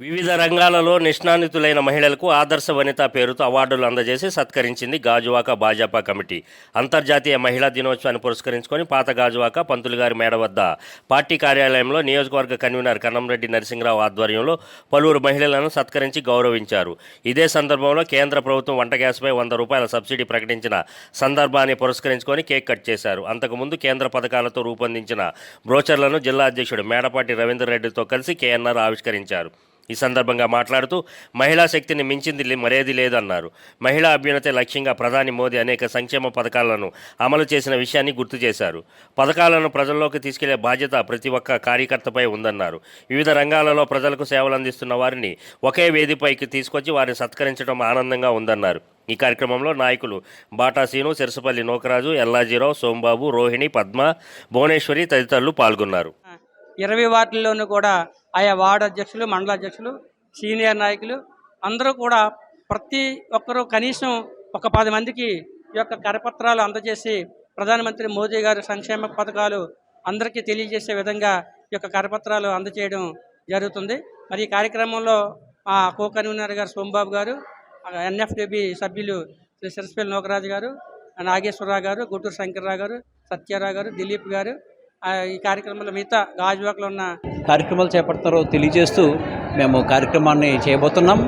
వివిధ రంగాలలో నిష్ణానితులైన మహిళలకు ఆదర్శ వనిత పేరుతో అవార్డులు అందజేసి సత్కరించింది గాజువాక భాజపా కమిటీ. అంతర్జాతీయ మహిళా దినోత్సవాన్ని పురస్కరించుకొని పాత గాజువాక పంతులుగారి మేడ వద్ద పార్టీ కార్యాలయంలో నియోజకవర్గ కన్వీనర్ కన్నంరెడ్డి నరసింహరావు ఆధ్వర్యంలో పలువురు మహిళలను సత్కరించి గౌరవించారు. ఇదే సందర్భంలో కేంద్ర ప్రభుత్వం వంట గ్యాస్పై వంద రూపాయల సబ్సిడీ ప్రకటించిన సందర్భాన్ని పురస్కరించుకొని కేక్ కట్ చేశారు. అంతకుముందు కేంద్ర పథకాలతో రూపొందించిన బ్రోచర్లను జిల్లా అధ్యక్షుడు మేడపాటి రవీందర్ రెడ్డితో కలిసి కేఎన్ఆర్ ఆవిష్కరించారు. ఈ సందర్భంగా మాట్లాడుతూ మహిళా శక్తిని మించింది లే- మరేది లేదన్నారు. మహిళా అభ్యున్నతే లక్ష్యంగా ప్రధాని మోదీ అనేక సంక్షేమ పథకాలను అమలు చేసిన విషయాన్ని గుర్తు చేశారు. పథకాలను ప్రజల్లోకి తీసుకెళ్ళే బాధ్యత ప్రతి ఒక్క కార్యకర్తపై ఉందన్నారు. వివిధ రంగాలలో ప్రజలకు సేవలు అందిస్తున్న వారిని ఒకే వేదిపైకి తీసుకొచ్చి వారిని సత్కరించడం ఆనందంగా ఉందన్నారు. ఈ కార్యక్రమంలో నాయకులు బాటా సీను సిరసపల్లి నోకరాజు ఎల్లాజీరావు సోంబాబు రోహిణి పద్మ భువనేశ్వరి తదితరులు పాల్గొన్నారు. ఇరవై వార్డుల్లోనూ కూడా ఆయా వార్డు అధ్యక్షులు మండల అధ్యక్షులు సీనియర్ నాయకులు అందరూ కూడా ప్రతి ఒక్కరూ కనీసం ఒక పది మందికి ఈ యొక్క కరపత్రాలు అందజేసి ప్రధానమంత్రి మోదీ గారు సంక్షేమ పథకాలు అందరికీ తెలియజేసే విధంగా ఈ యొక్క కరపత్రాలు అందజేయడం జరుగుతుంది. మరి ఈ కార్యక్రమంలో మా కో కన్వీనర్ గారు సోమబాబు గారు ఎన్ఎఫ్డిబి సభ్యులు శ్రీ సిరస్పల్లి నోకరాజు గారు నాగేశ్వరరావు గారు గుంటూరు శంకర్రావు గారు సత్యారావు గారు దిలీప్ గారు ఆ, ఈ కార్యక్రమంలో మిగతా గాజువాకలో ఉన్న కార్యక్రమాలు చేపడతారో తెలియజేస్తూ మేము కార్యక్రమాన్ని చేయబోతున్నాం.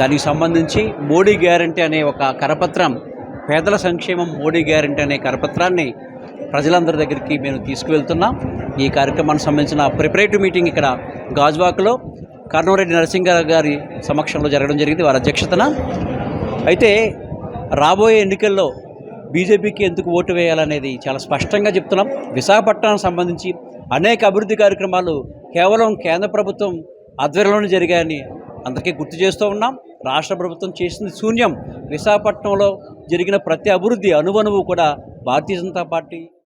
దానికి సంబంధించి మోడీ గ్యారంటీ అనే ఒక కరపత్రం పేదల సంక్షేమం మోడీ గ్యారంటీ అనే కరపత్రాన్ని ప్రజలందరి దగ్గరికి మేము తీసుకువెళ్తున్నాం. ఈ కార్యక్రమానికి సంబంధించిన ప్రిపరేటివ్ మీటింగ్ ఇక్కడ గాజువాకలో కర్ణవరెడ్డి నరసింహ గారి సమక్షంలో జరగడం జరిగింది వారి అధ్యక్షతన. అయితే రాబోయే ఎన్నికల్లో బీజేపీకి ఎందుకు ఓటు వేయాలనేది చాలా స్పష్టంగా చెప్తున్నాం. విశాఖపట్నానికి సంబంధించి అనేక అభివృద్ధి కార్యక్రమాలు కేవలం కేంద్ర ప్రభుత్వం ఆధ్వర్యంలోనే జరిగాయని అందరికీ గుర్తు చేస్తూ ఉన్నాం. రాష్ట్ర ప్రభుత్వం చేసింది శూన్యం. విశాఖపట్నంలో జరిగిన ప్రతి అభివృద్ధి అనువనువు కూడా భారతీయ జనతా పార్టీ